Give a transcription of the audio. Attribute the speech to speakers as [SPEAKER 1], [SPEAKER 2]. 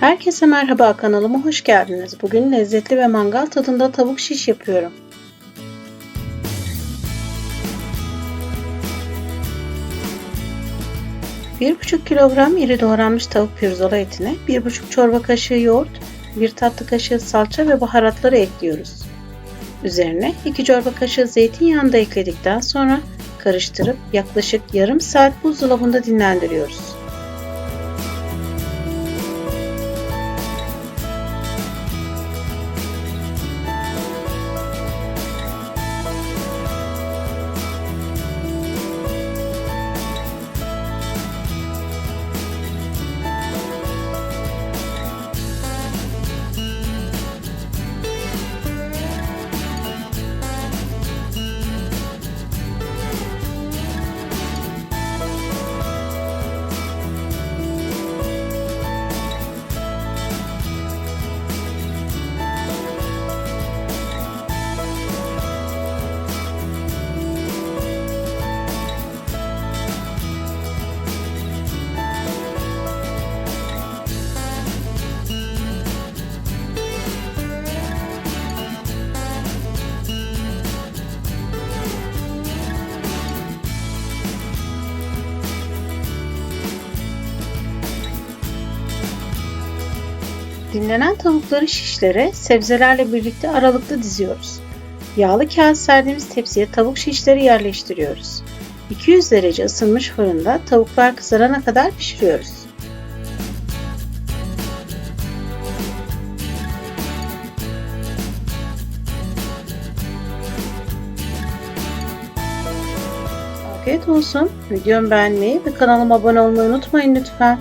[SPEAKER 1] Herkese merhaba kanalıma hoş geldiniz. Bugün lezzetli ve mangal tadında tavuk şiş yapıyorum. Bir buçuk kilogram iri doğranmış tavuk pirzola etine bir buçuk çorba kaşığı yoğurt, bir tatlı kaşığı salça ve baharatları ekliyoruz. Üzerine 2 çorba kaşığı zeytinyağını da ekledikten sonra karıştırıp yaklaşık yarım saat buzdolabında dinlendiriyoruz. Dinlenen tavukları şişlere sebzelerle birlikte aralıklı diziyoruz. Yağlı kağıt serdiğimiz tepsiye tavuk şişleri yerleştiriyoruz. 200 derece ısınmış fırında tavuklar kızarana kadar pişiriyoruz. Afiyet olsun. Videomu beğenmeyi ve kanalıma abone olmayı unutmayın lütfen.